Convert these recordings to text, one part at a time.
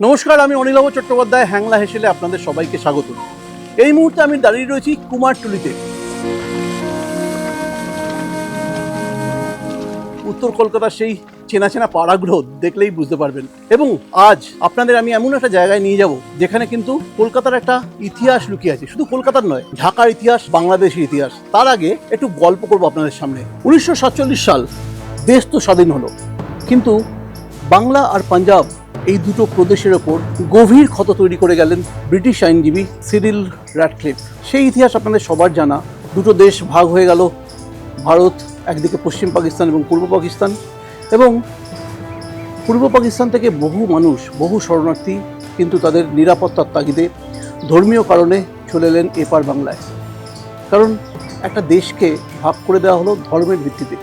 নমস্কার, আমি অনিলভ চট্টোপাধ্যায়, হ্যাংলা হেসেলে আপনাদের সবাইকে স্বাগত। এই মুহূর্তে আমি দাঁড়িয়ে রয়েছি কুমারটুলিতে। উত্তর কলকাতার সেই চেনা চেনা পাড়াগুলো দেখলেই বুঝতে পারবেন। এবং আজ আপনাদের আমি এমন একটা জায়গায় নিয়ে যাব, যেখানে কিন্তু কলকাতার একটা ইতিহাস লুকিয়ে আছে। শুধু কলকাতার নয়, ঢাকার ইতিহাস, বাংলাদেশের ইতিহাস। তার আগে একটু গল্প করব আপনাদের সামনে। উনিশশো সাতচল্লিশ সাল, দেশ তো স্বাধীন হলো। কিন্তু বাংলা আর পাঞ্জাব এই দুটো প্রদেশের ওপর গভীর ক্ষত তৈরি করে গেলেন ব্রিটিশ আইনজীবী সিরিল র্যাডক্লিফ সেই ইতিহাস আপনাদের সবার জানা। দুটো দেশ ভাগ হয়ে গেল, ভারত, একদিকে পশ্চিম পাকিস্তান এবং পূর্ব পাকিস্তান। এবং পূর্ব পাকিস্তান থেকে বহু মানুষ, বহু শরণার্থী কিন্তু তাদের নিরাপত্তার তাগিদে ধর্মীয় কারণে চলে এলেন এপার বাংলায়। কারণ একটা দেশকে ভাগ করে দেওয়া হলো ধর্মের ভিত্তিতে।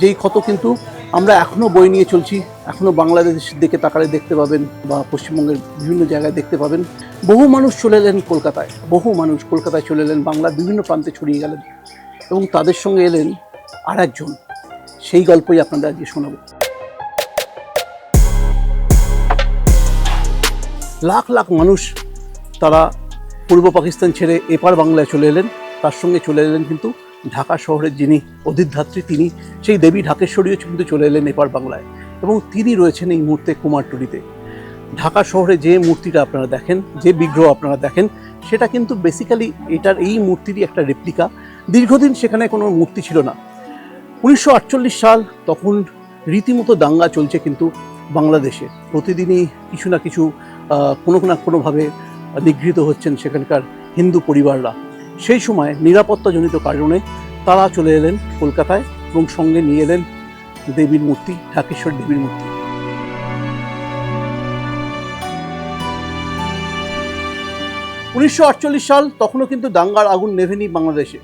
যেই ক্ষত কিন্তু আমরা এখনও বই নিয়ে চলছি। এখনও বাংলাদেশের দিকে তাকালে দেখতে পাবেন বা পশ্চিমবঙ্গের বিভিন্ন জায়গায় দেখতে পাবেন। বহু মানুষ চলে এলেন কলকাতায়। বহু মানুষ কলকাতায় চলে এলেন, বাংলার বিভিন্ন প্রান্তে ছড়িয়ে গেলেন এবং তাদের সঙ্গে এলেন আর একজন সেই গল্পই আপনাদের আজকে শোনাবো। লাখ লাখ মানুষ তারা পূর্ব পাকিস্তান ছেড়ে এপার বাংলায় চলে এলেন। তার সঙ্গে চলে এলেন কিন্তু ঢাকা শহরের যিনি অধিষ্ঠাত্রী তিনি সেই দেবী ঢাকেশ্বরীও কিন্তু চলে এলেন এপার বাংলায়। এবং তিনি রয়েছেন এই মুহূর্তে কুমারটুলিতে ঢাকা শহরে যে মূর্তিটা আপনারা দেখেন, যে বিগ্রহ আপনারা দেখেন, সেটা কিন্তু বেসিক্যালি এটার এই মূর্তিরই একটা রেপ্লিকা দীর্ঘদিন সেখানে কোনো মূর্তি ছিল না। উনিশশো আটচল্লিশ সাল তখন রীতিমতো দাঙ্গা চলছে কিন্তু বাংলাদেশে। প্রতিদিনই কিছু না কিছু কোনো না কোনোভাবে নিগৃহীত হচ্ছেন সেখানকার হিন্দু পরিবাররা। সেই সময় নিরাপত্তাজনিত কারণে তারা চলে এলেন কলকাতায় এবং সঙ্গে নিয়ে এলেন দেবীর মূর্তি, ঢাকেশ্বর দেবীর মূর্তি। উনিশশো আটচল্লিশ সাল তখনও কিন্তু দাঙ্গার আগুন নেভেনি বাংলাদেশে।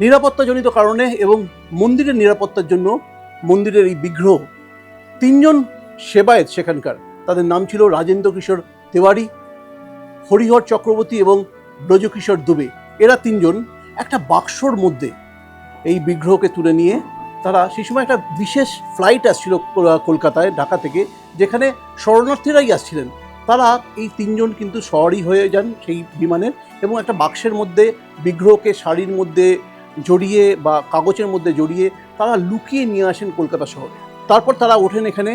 নিরাপত্তাজনিত কারণে এবং মন্দিরের নিরাপত্তার জন্য মন্দিরের এই বিগ্রহ। তিনজন সেবায়েত সেখানকার, তাদের নাম ছিল রাজেন্দ্র কিশোর তেওয়ারি, হরিহর চক্রবর্তী এবং ব্রজকিশোর দুবে। এরা তিনজন একটা বাক্সর মধ্যে এই বিগ্রহকে তুলে নিয়ে তারা সেই সময় একটা বিশেষ ফ্লাইট আসছিল কলকাতায়, ঢাকা থেকে, যেখানে শরণার্থীরাই আসছিলেন। তারা এই তিনজন কিন্তু শহরই হয়ে যান সেই বিমানের এবং একটা বাক্সের মধ্যে বিগ্রহকে শাড়ির মধ্যে জড়িয়ে বা কাগজের মধ্যে জড়িয়ে তারা লুকিয়ে নিয়ে আসেন কলকাতা শহরে। তারপর তারা ওঠেন এখানে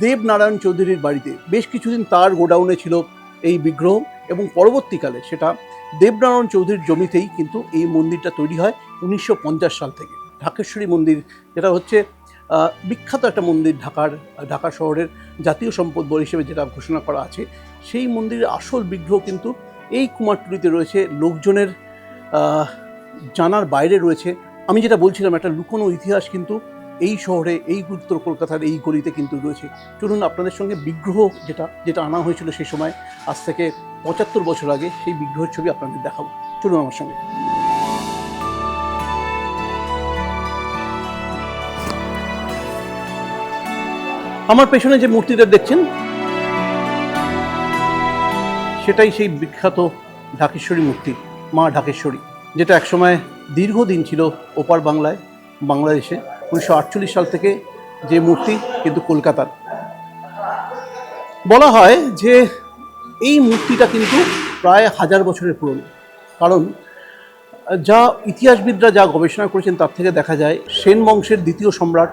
দেবনারায়ণ চৌধুরীর বাড়িতে। বেশ কিছুদিন তার গোডাউনে ছিল এই বিগ্রহ এবং পরবর্তীকালে সেটা দেবনারায়ণ চৌধুরীর জমিতেই কিন্তু এই মন্দিরটা তৈরি হয় উনিশশো পঞ্চাশ সাল থেকে। ঢাকেশ্বরী মন্দির যেটা হচ্ছে বিখ্যাত একটা মন্দির ঢাকার, ঢাকা শহরের জাতীয় সম্পদ বল হিসেবে যেটা ঘোষণা করা আছে, সেই মন্দিরের আসল বিগ্রহ কিন্তু এই কুমারটুলিতে রয়েছে। লোকজনের জানার বাইরে রয়েছে। আমি যেটা বলছিলাম, একটা লুকোনো ইতিহাস কিন্তু এই শহরে, এই উত্তর কলকাতার এই গলিতে কিন্তু রয়েছে। চলুন আপনাদের সঙ্গে বিগ্রহ যেটা যেটা আনা হয়েছিল সেই সময়, আজ থেকে পঁচাত্তর বছর আগে সেই বিগ্রহের ছবি আপনাদের দেখাবো। চলুন আমার সঙ্গে। আমার পেছনে যে মূর্তিটা দেখছেন, সেটাই সেই বিখ্যাত ঢাকেশ্বরী মূর্তি, মা ঢাকেশ্বরী, যেটা একসময় দীর্ঘদিন ছিল ওপার বাংলায়, বাংলাদেশে। উনিশশো আটচল্লিশ সাল থেকে যে মূর্তি, কিন্তু কলকাতার। বলা হয় যে এই মূর্তিটা কিন্তু প্রায় হাজার বছরের পুরনো। কারণ, যা ইতিহাসবিদরা যা গবেষণা করেছেন, তার থেকে দেখা যায় সেন বংশের দ্বিতীয় সম্রাট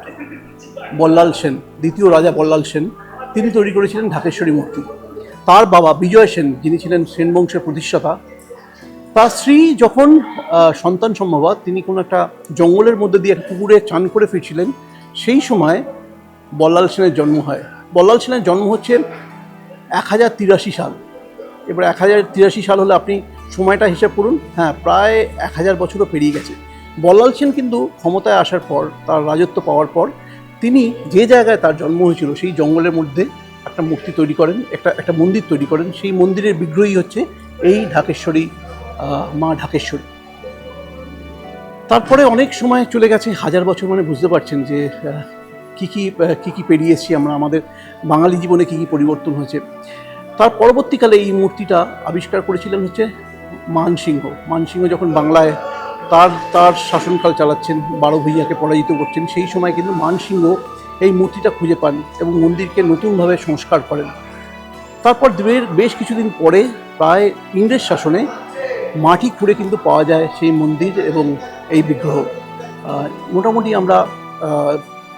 বল্লাল সেন, দ্বিতীয় রাজা বল্লাল সেন, তিনি তৈরি করেছিলেন ঢাকেশ্বরী মূর্তি। তার বাবা বিজয় সেন, যিনি ছিলেন সেন বংশের প্রতিষ্ঠাতা তার স্ত্রী যখন সন্তান সম্ভবা তিনি কোনো একটা জঙ্গলের মধ্যে দিয়ে একটা পুকুরে চান করে ফিরছিলেন, সেই সময় বল্লাল সেনের জন্ম হয়। বল্লাল সেনের জন্ম হচ্ছে এক হাজার তিরাশি সাল। এবার এক হাজার তিরাশি সাল হলে আপনি সময়টা হিসাব করুন হ্যাঁ প্রায় এক হাজার বছরও পেরিয়ে গেছে। বল্লাল সেন কিন্তু ক্ষমতায় আসার পর, তার রাজত্ব পাওয়ার পর, তিনি যে জায়গায় তার জন্ম হয়েছিল, সেই জঙ্গলের মধ্যে একটা মূর্তি তৈরি করেন, একটা একটা মন্দির তৈরি করেন। সেই মন্দিরের বিগ্রহই হচ্ছে এই ঢাকেশ্বরী মা ঢাকেশ্বরী। তারপরে অনেক সময় চলে গেছে, হাজার বছর মানে বুঝতে পারছেন যে কী কী কী কী পেরিয়ে এসেছি আমরা, আমাদের বাঙালি জীবনে কী কী পরিবর্তন হয়েছে। তার পরবর্তীকালে এই মূর্তিটা আবিষ্কার করেছিলেন হচ্ছে মানসিংহ। মানসিংহ যখন বাংলায় তার তার শাসনকাল চালাচ্ছেন, বারো ভূঁইয়াকে পরাজিত করছেন, সেই সময় কিন্তু মানসিংহ এই মূর্তিটা খুঁজে পান এবং মন্দিরকে নতুনভাবে সংস্কার করেন। তারপর বেশ কিছুদিন পরে প্রায় ইংরেজ শাসনে মাটি খুঁড়ে কিন্তু পাওয়া যায় সেই মন্দির এবং এই বিগ্রহ। মোটামুটি আমরা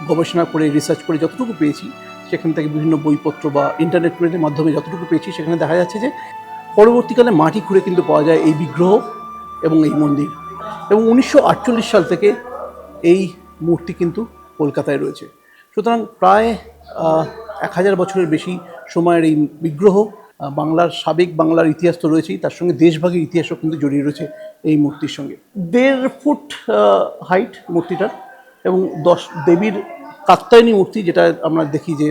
গবেষণা করে রিসার্চ করে যতটুকু পেয়েছি, সেখান থেকে বিভিন্ন বইপত্র বা ইন্টারনেট প্রেটের মাধ্যমে যতটুকু পেয়েছি, সেখানে দেখা যাচ্ছে যে পরবর্তীকালে মাটি খুঁড়ে কিন্তু পাওয়া যায় এই বিগ্রহ এবং এই মন্দির। এবং উনিশশো আটচল্লিশ সাল থেকে এই মূর্তি কিন্তু কলকাতায় রয়েছে। সুতরাং প্রায় এক হাজার বছরের বেশি সময়ের এই বিগ্রহ বাংলার সাবেক বাংলার ইতিহাস তো রয়েছেই, তার সঙ্গে দেশভাগের ইতিহাসও কিন্তু জড়িয়ে রয়েছে এই মূর্তির সঙ্গে। দেড় ফুট হাইট মূর্তিটার এবং দশ, দেবীর কাত্যায়নী মূর্তি যেটা আমরা দেখি যে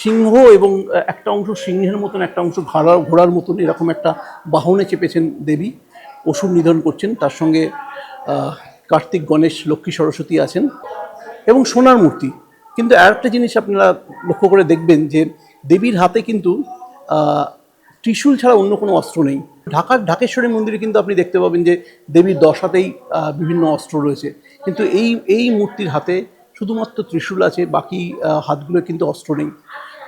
সিংহ এবং একটা অংশ সিংহের মতন, একটা অংশ ঘোড়ার ঘোড়ার মতন এরকম একটা বাহনে চেপেছেন দেবী। অসুর নিধন করছেন, তার সঙ্গে কার্তিক গণেশ, লক্ষ্মী সরস্বতী আছেন এবং সোনার মূর্তি। কিন্তু আর একটা জিনিস আপনারা লক্ষ্য করে দেখবেন যে দেবীর হাতে কিন্তু ত্রিশূল ছাড়া অন্য কোনো অস্ত্র নেই। ঢাকার ঢাকেশ্বরী মন্দিরে কিন্তু আপনি দেখতে পাবেন যে দেবীর দশ হাতেই বিভিন্ন অস্ত্র রয়েছে। কিন্তু এই এই মূর্তির হাতে শুধুমাত্র ত্রিশূল আছে বাকি হাতগুলো কিন্তু অস্ত্র নেই।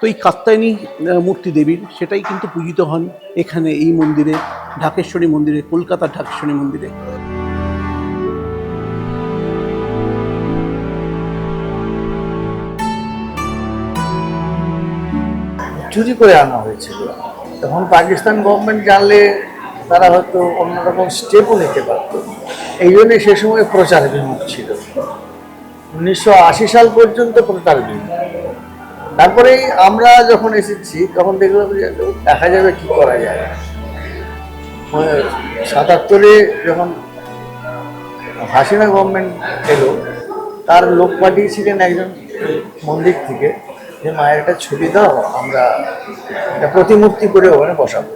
তো এই কাত্যায়নী আহ, মূর্তি দেবীর সেটাই কিন্তু পূজিত হন এখানে এই মন্দিরে ঢাকেশ্বরী মন্দিরে কলকাতার ঢাকেশ্বরী মন্দিরে। চুরি করে আনা হয়েছিল। তখন পাকিস্তান গভর্নমেন্ট জানলে তারা হয়তো অন্যরকম স্টেপও নিতে পারত। এই জন্যে সে সময় প্রচার বিমুখ ছিল। উনিশশো আশি সাল পর্যন্ত প্রচার বিমুখ। তারপরে আমরা যখন এসেছি, তখন দেখলাম যে দেখা যাবে কি করা যায়। সাতাত্তরে যখন হাসিনা গভর্নমেন্ট এলো, তার লোক পাঠিয়েছিলেন একজন মন্দির থেকে। যে মায়ের একটা ছবি দাও আমরা একটা প্রতিমূর্তি করে ওখানে বসাবো।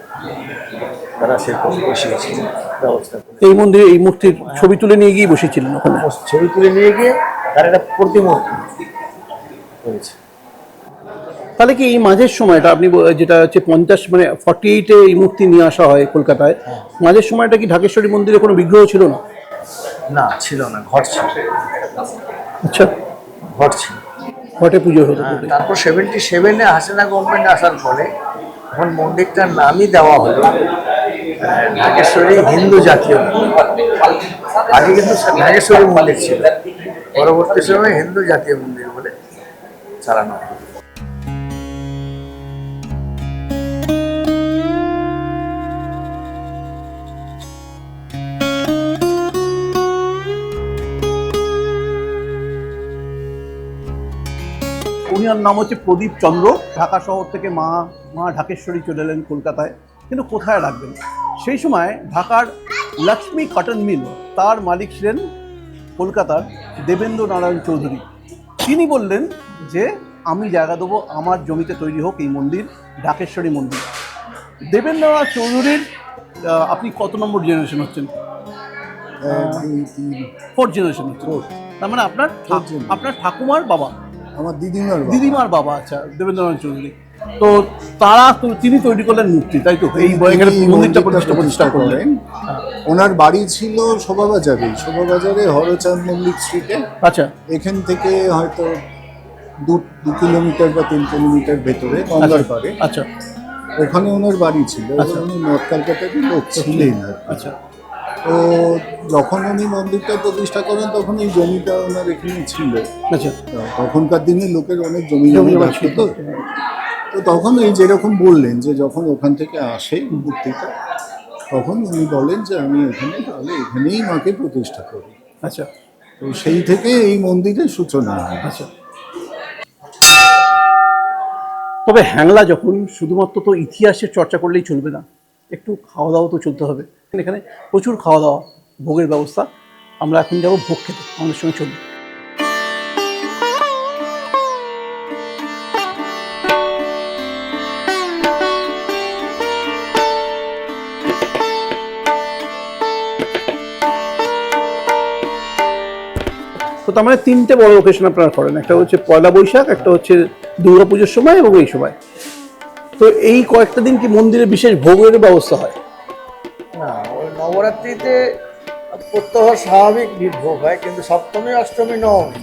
তারা সেরকম বসিয়েছিলেন ব্যবস্থা এই মন্দিরে এই মূর্তির ছবি তুলে নিয়ে গিয়ে বসেছিলেন ওখানে? ছবি তুলে নিয়ে গিয়ে তার একটা প্রতিমূর্তি করেছে। তাহলে কি এই মাঝের সময়টা আপনি যেটা হচ্ছে পঞ্চাশ মানে ফর্টি এইটে এই মূর্তি নিয়ে আসা হয় কলকাতায় মাঝের সময়টা কি ঢাকেশ্বরী মন্দিরে কোনো বিগ্রহ ছিল না? না ছিল না ঘট ছিল। আচ্ছা। ঘট ছিল। ঘটে পুজো হতো হ্যাঁ, তারপর সেভেন্টি সেভেনে হাসিনা গভর্নমেন্ট আসার পরে এখন মন্দিরটার নামই দেওয়া হলো নাগেশ্বরী হিন্দু জাতীয় মন্দির। আগে কিন্তু নাগেশ্বরী মন্দির ছিল পরবর্তী সময়ে হিন্দু জাতীয় মন্দির বলে চালানো হয় উনার নাম হচ্ছে প্রদীপ চন্দ্র। ঢাকা শহর থেকে মা মা ঢাকেশ্বরী চলে এলেন কলকাতায়। কিন্তু কোথায় রাখবেন? সেই সময় ঢাকার লক্ষ্মী কটন মিল তার মালিক ছিলেন কলকাতার দেবেন্দ্র নারায়ণ চৌধুরী। তিনি বললেন যে আমি জায়গা দেবো আমার জমিতে তৈরি হোক এই মন্দির ঢাকেশ্বরী মন্দির। দেবেন্দ্রনাথ চৌধুরীর আপনি কত নম্বর জেনারেশন হচ্ছেন? ফোর্থ জেনারেশন হচ্ছেন। তার মানে আপনার. আপনার ঠাকুমার বাবা। আমার দিদিমার দিদিমার বাবা আচ্ছা দেবেন্দ্রনাথ চৌধুরী। তো তারা তিনি তৈরি করলেন মূর্তি তাই তো? এই এখানে মন্দিরটা প্রতিষ্ঠা প্রতিষ্ঠা করলেন। ওনার বাড়ি ছিল শোভাবাজারে। শোভাবাজারে হরচাঁদ মল্লিক স্ট্রিটে আচ্ছা। এখান থেকে হয়তো দু দু কিলোমিটার বা তিন কিলোমিটার ভেতরে গঙ্গার পাড়ে। আচ্ছা। ওখানে ওনার বাড়ি ছিল। আচ্ছা। উনি নর্থ কলকাতারই লোক ছিলেন আর আচ্ছা। তো যখন উনি মন্দিরটা প্রতিষ্ঠা করেন তখন এই জমিটা ওনার এখানে ছিল। আচ্ছা। তখনকার দিনে লোকের অনেক জমি জমি ছিল। তো। তো তখন এই যেরকম বললেন যে যখন ওখান থেকে আসে মূর্তিটা তখন উনি বলেন যে আমি এখানে তাহলে এখানেই মাকে প্রতিষ্ঠা করি। আচ্ছা। তো সেই থেকে এই মন্দিরের সূচনা হয়। আচ্ছা। তবে হ্যাংলা যখন শুধুমাত্র তো ইতিহাসের চর্চা করলেই চলবে না একটু খাওয়া দাওয়া তো চলতে হবে। এখানে প্রচুর খাওয়া দাওয়া ভোগের ব্যবস্থা। আমরা এখন যাব ভোগ খেতে, আমাদের সঙ্গে চলবে তো তার মানে তিনটে বড় লোকেশন আপনারা করেন। একটা হচ্ছে পয়লা বৈশাখ, একটা হচ্ছে দুর্গা পুজোর সময় এবং এই সময়। তো এই কয়েকটা দিন কি মন্দিরে বিশেষ ভোগের ব্যবস্থা হয়? নবরাত্রিতে প্রত্যহ স্বাভাবিক ভোগ হয় কিন্তু সপ্তমী অষ্টমী নবমী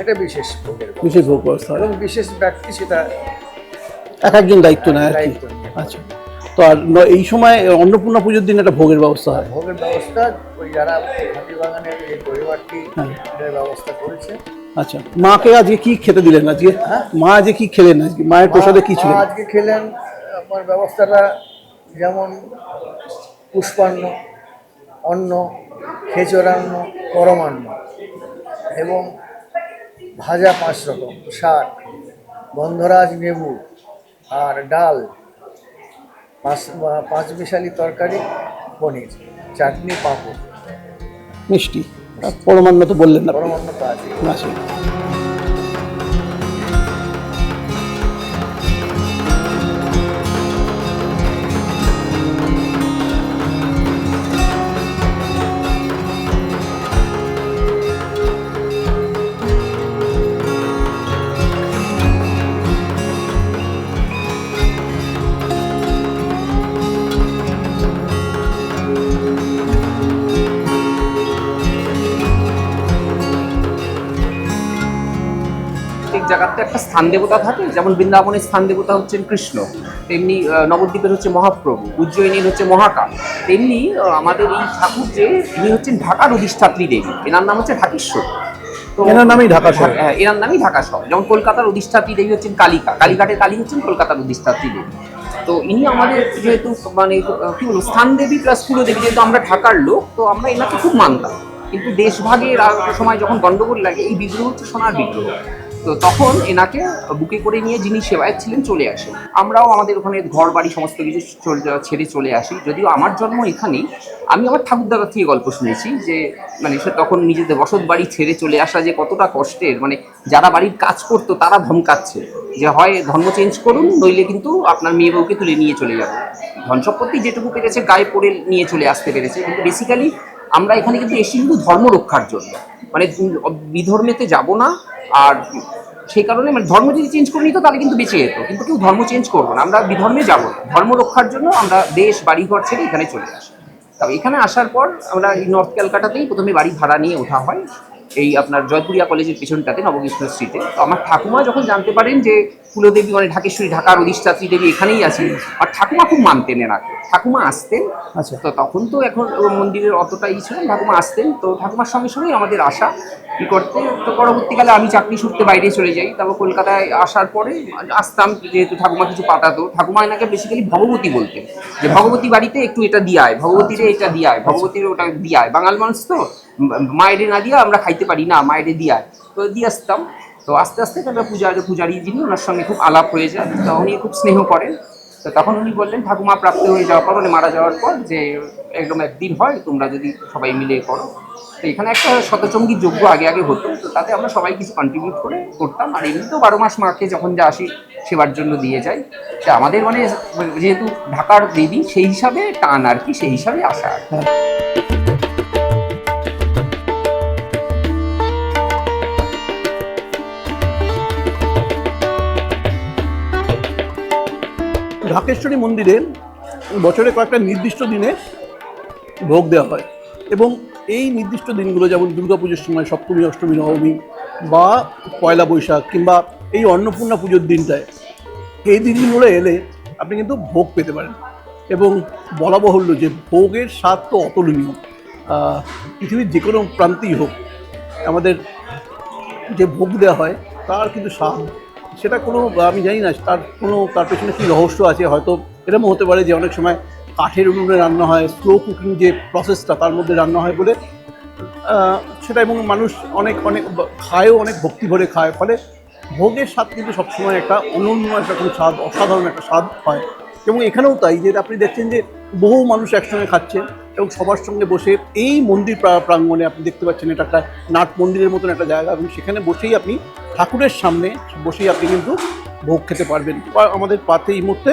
এটা বিশেষ ভোগের বিশেষ ভোগ ব্যবস্থা এবং বিশেষ ব্যক্তি সেটা এক একজন দায়িত্ব নেয় আর কি। আচ্ছা। তো আর এই সময় অন্নপূর্ণা পুজোর দিন একটা ভোগের ব্যবস্থা হয়। ভোগের ব্যবস্থা ওই যারা হাতি বাগানের যে পরিবারটি হ্যাঁ। ব্যবস্থা করেছে। আচ্ছা। মাকে আজকে কি খেতে দিলেন? আজকে হ্যাঁ? মা আজকে কি খেলেন? আজকে মায়ের প্রসাদে কি ছিল আজকে খেলেন আমার ব্যবস্থাটা যেমন পুষ্পান্ন অন্ন খেচরান্ন পরমান্ন এবং ভাজা পাঁচ রকম শাক গন্ধরাজ লেবু আর ডাল পাঁচ পাঁচ মিশালি তরকারি পনির চাটনি পাঁপড়। মিষ্টি। পরমান্ন তো বললেন না পরমান্ন তো আছে একটা স্থান দেবতা থাকে যেমন বৃন্দাবনের স্থান দেবতা হচ্ছেন কৃষ্ণ তেমনি নবদ্বীপের হচ্ছে মহাপ্রভু উজ্জয়িনীর হচ্ছে মহাকাল তেমনি আমাদের এই ঠাকুর যে ইনি হচ্ছেন ঢাকার অধিষ্ঠাত্রী দেবী এনার নাম হচ্ছে ঢাকেশ্বর। তো এনার নামেই ঢাকা শহর। হ্যাঁ এনার নামই ঢাকা শহর যেমন কলকাতার অধিষ্ঠাত্রী দেবী হচ্ছেন কালিকা কালীঘাটের কালী হচ্ছেন কলকাতার অধিষ্ঠাত্রী দেবী। তো ইনি আমাদের যেহেতু মানে কি বলব স্থান দেবী প্লাস কুলদেবী যেহেতু আমরা ঢাকার লোক তো আমরা এনাকে খুব মানতাম। কিন্তু দেশভাগের সময় যখন গন্ডগোল লাগে এই বিগ্রহ হচ্ছে সোনার বিগ্রহ। তো তখন এনাকে বুকে করে নিয়ে যিনি সেবায়ত ছিলেন চলে আসেন। আমরাও আমাদের ওখানে ঘর বাড়ি সমস্ত কিছু ছেড়ে চলে আসি। যদিও আমার জন্ম এখানেই, আমি আমার ঠাকুরদাদার থেকে গল্প শুনেছি যে মানে সে তখন নিজেদের বসত বাড়ি ছেড়ে চলে আসা যে কতটা কষ্টের মানে যারা বাড়ির কাজ করতো তারা ধমকাচ্ছে। যে হয় ধর্ম চেঞ্জ করুন, নইলে কিন্তু আপনার মেয়ে বউকে তুলে নিয়ে চলে যাবে। ধন সম্পত্তি যেটুকু পেরেছে গায়ে পড়ে নিয়ে চলে আসতে পেরেছে। কিন্তু বেসিক্যালি আমরা এখানে কিন্তু এসেছি কিন্তু ধর্ম রক্ষার জন্য। মানে বিধর্মেতে যাব না, আর সেই কারণে মানে ধর্ম যদি চেঞ্জ করে নিত, তাহলে কিন্তু বেঁচে যেত। কিন্তু কেউ ধর্ম চেঞ্জ করব না, আমরা বিধর্মে যাব না। ধর্ম রক্ষার জন্য আমরা দেশ, বাড়িঘর ছেড়ে এখানে চলে আসি। তবে এখানে আসার পর আমরা এই নর্থ ক্যালকাটাতেই প্রথমে বাড়ি ভাড়া নিয়ে ওঠা হয়। এই আপনার জয়পুরিয়া কলেজের পিছনটাতে নবকৃষ্ণ স্ট্রিটে। তো আমার ঠাকুমা যখন জানতে পারেন যে কুলদেবী মানে ঢাকেশ্বরী ঢাকার অধিষ্ঠাত্রী দেবী এখানেই আছেন আর ঠাকুমা খুব মানতেন এনাকে ঠাকুমা আসতেন আচ্ছা। তো তখন তো এখন মন্দিরের অতটা ই ছিল না, ঠাকুমা আসতেন তো ঠাকুমার সঙ্গে সঙ্গেই আমাদের আসা কি করতে তো পরবর্তীকালে আমি চাকরি সূত্রে বাইরে চলে যাই। তারপর কলকাতায় আসার পরে আসতাম, যেহেতু ঠাকুমা কিছু পাঠাতো ঠাকুমা এনাকে বেসিক্যালি ভগবতী বলতেন। যে ভগবতী বাড়িতে একটু এটা দিয়ায় ভগবতীরে এটা দিয়ায় ভগবতীর ওটা দিয়ায় বাঙাল মানুষ তো, মায়েরে না দিয়া আমরা খাইতে পারি, না, মায়েরে দিয়ায় তো দিয়ে আসতাম। তো আস্তে আস্তে একটা পূজারি পূজারি যিনি, ওনার সঙ্গে খুব আলাপ হয়ে যায়। তো উনি খুব স্নেহ করেন। তো তখন উনি বললেন, ঠাকুমা প্রাপ্ত হয়ে যাওয়ার পর মানে মারা যাওয়ার পর যে একদম একদিন হয়, তোমরা যদি সবাই মিলে করো। তো এখানে একটা শতচঙ্গী যোগ্য আগে আগে হতো, তো তাতে আমরা সবাই কিছু কন্ট্রিবিউট করে করতাম আর এমনিতেও বারো মাস মাকে যখন যা আসি সেবার জন্য দিয়ে যাই তা আমাদের মানে যেহেতু ঢাকার দেবী, সেই হিসাবে টান আর কি, সেই হিসাবে আসা আর কি। ঢাকেশ্বরী মন্দিরে বছরে কয়েকটা নির্দিষ্ট দিনে ভোগ দেওয়া হয় এবং এই নির্দিষ্ট দিনগুলো যেমন দুর্গাপুজোর সময় সপ্তমী, অষ্টমী, নবমী বা পয়লা বৈশাখ কিংবা এই অন্নপূর্ণা পুজোর দিনটায়, এই দিনগুলো এলে আপনি কিন্তু ভোগ পেতে পারেন। এবং বলা বাহুল্য যে ভোগের স্বাদ তো অতুলনীয়। পৃথিবীর যে কোনো প্রান্তেই হোক, আমাদের যে ভোগ দেওয়া হয়, তার কিন্তু স্বাদ। সেটা কোনো, আমি জানি না, তার কোনো, তার পেছনে কী রহস্য আছে? হয়তো এরকম হতে পারে যে অনেক সময় কাঠের উনুনে রান্না হয় স্লো কুকিং যে প্রসেসটা তার মধ্যে রান্না হয় বলে সেটা এবং মানুষ অনেক অনেক খায়ও, অনেক ভক্তি ভরে খায়। ফলে ভোগের স্বাদ কিন্তু সবসময় একটা অনন্য একটা কোনো স্বাদ, অসাধারণ একটা স্বাদ হয়। এবং এখানেও তাই যে আপনি দেখছেন যে বহু মানুষ একসঙ্গে খাচ্ছে এবং সবার সঙ্গে বসে এই মন্দির প্রা- প্রাঙ্গণে আপনি দেখতে পাচ্ছেন এটা একটা নাট মন্দিরের মতন একটা জায়গা এবং সেখানে বসেই আপনি ঠাকুরের সামনে বসেই আপনি কিন্তু ভোগ খেতে পারবেন। আমাদের পাতে এই মুহূর্তে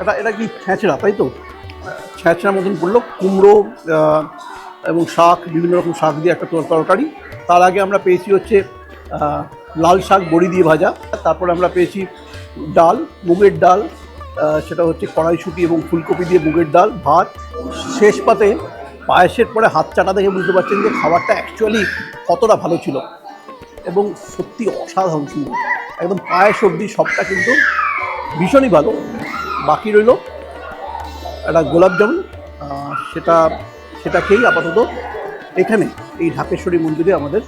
এটা এটা কি ছ্যাঁচড়া তাই তো? ছ্যাঁচড়ার মতন পড়ল, কুমড়ো এবং শাক, বিভিন্ন রকম শাক দিয়ে একটা তরকারি। তার আগে আমরা পেয়েছি হচ্ছে লাল শাক বড়ি দিয়ে ভাজা। তারপর আমরা পেয়েছি ডাল, মুগের ডাল সেটা হচ্ছে কড়াইশুঁটি এবং ফুলকপি দিয়ে মুগের ডাল, ভাত। শেষ পাতে পায়েসের পরে হাত চাটা দেখে বুঝতে পারছেন যে খাবারটা অ্যাকচুয়ালি কতটা ভালো ছিল। এবং সত্যি অসাধারণ ছিল। একদম পায়েস অবধি সবটা কিন্তু ভীষণই ভালো। বাকি রইল একটা গোলাপ জামুন সেটা সেটা খেয়েই আপাতত এখানে এই ঢাকেশ্বরী মন্দিরে আমাদের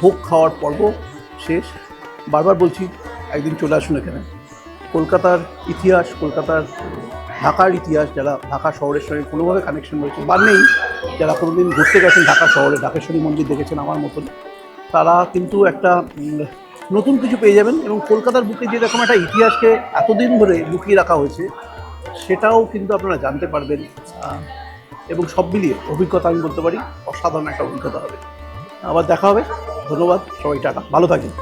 ভোগ খাওয়ার পর্ব শেষ। বারবার বলছি, একদিন চলে আসুন এখানে। কলকাতার ইতিহাস, কলকাতার ঢাকার ইতিহাস, যারা ঢাকা শহরের সঙ্গে কোনোভাবে কানেকশন রয়েছে বা নেই, যারা কোনোদিন ঘুরতে গেছেন ঢাকা শহরে, ঢাকেশ্বরী মন্দির দেখেছেন আমার মতন, তারা কিন্তু একটা নতুন কিছু পেয়ে যাবেন এবং কলকাতার বুকে যেরকম একটা ইতিহাসকে এতদিন ধরে লুকিয়ে রাখা হয়েছে সেটাও কিন্তু আপনারা জানতে পারবেন এবং সব মিলিয়ে অভিজ্ঞতা আমি বলতে পারি, অসাধারণ একটা অভিজ্ঞতা হবে। আবার দেখা হবে, ধন্যবাদ, সবাই টাটা, ভালো থাকবেন।